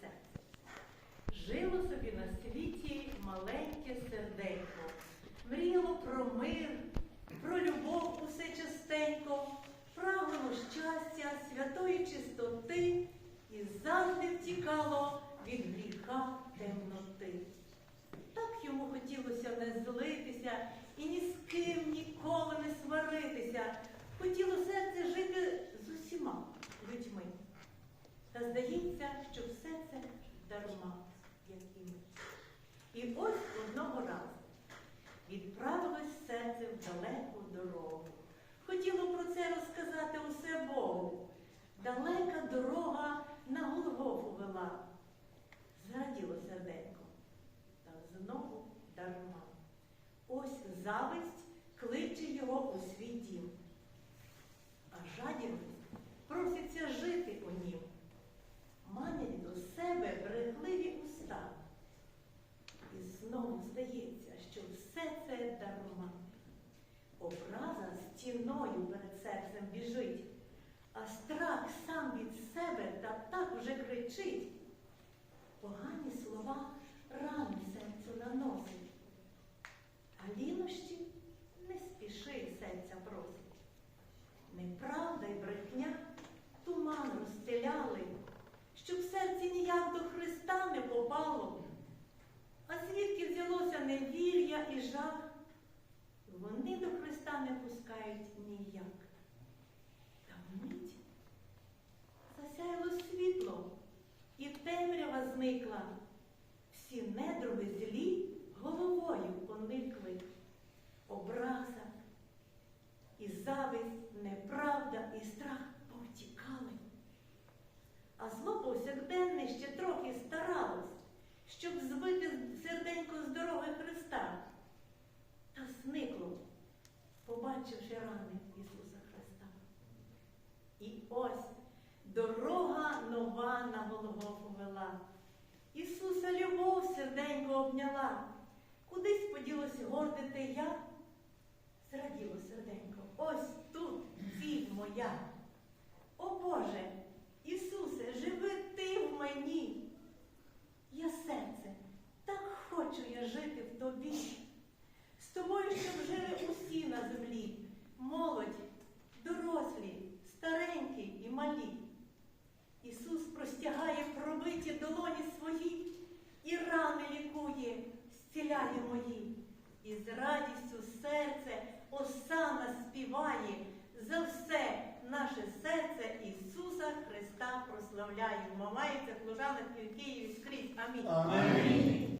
серце. Жило собі на світі маленьке серденько, мріло про мир, про любов усе частенько, прагнуло щастя, святої чистоти і завжди втікало від гріха темноти. Так йому хотілося не злитися і ні з ким ніколи не сваритися. Хотіло серце жити з усіма людьми. Та здається, що дарма, як і ми. І ось одного разу відправилось серце в далеку дорогу. Хотіло про це розказати усе Богу. Далека дорога на Голгофу вела. Зраділо серденько, та знову дарма. Ось зависть кличе його у свій дім. А жадібність проситься жити у нім. Манять до себе брехливі уста. І знову здається, що все це дарма. Образа стіною перед серцем біжить, а страх сам від себе та так уже кричить. Погані слова рани серцю наносить, а лінощі не спіши серця просить. Неправда й брехня туман розстеляли, щоб серці ніяк до Христа не попало. А звідки взялося невір'я і жах? Вони до Христа не пускають ніяк. Та вмить засяяло світло, і зникла. Всі недруги злі головою поникли. Образа і зависть, неправда і страх повтікали. А зло повсякденне ще трохи старалось, щоб збити серденько з дороги Христа. Та зникло, побачивши рани Ісуса Христа. І ось дорога нова на Голгофу вела. Ісуса любов серденько обняла. Кудись поділось горде те я, зраділо серденько. Ось тут ціль моя. О Боже, Ісусе, живи ти в мені. Я серце, так хочу я жити в тобі. З тобою, щоб жили усі на землі, молодь, рани лікує, зціляє мої. І з радістю серце осана співає за все наше серце Ісуса Христа прославляє. Мамається, служанок і Києві скрізь. Амінь. Амінь.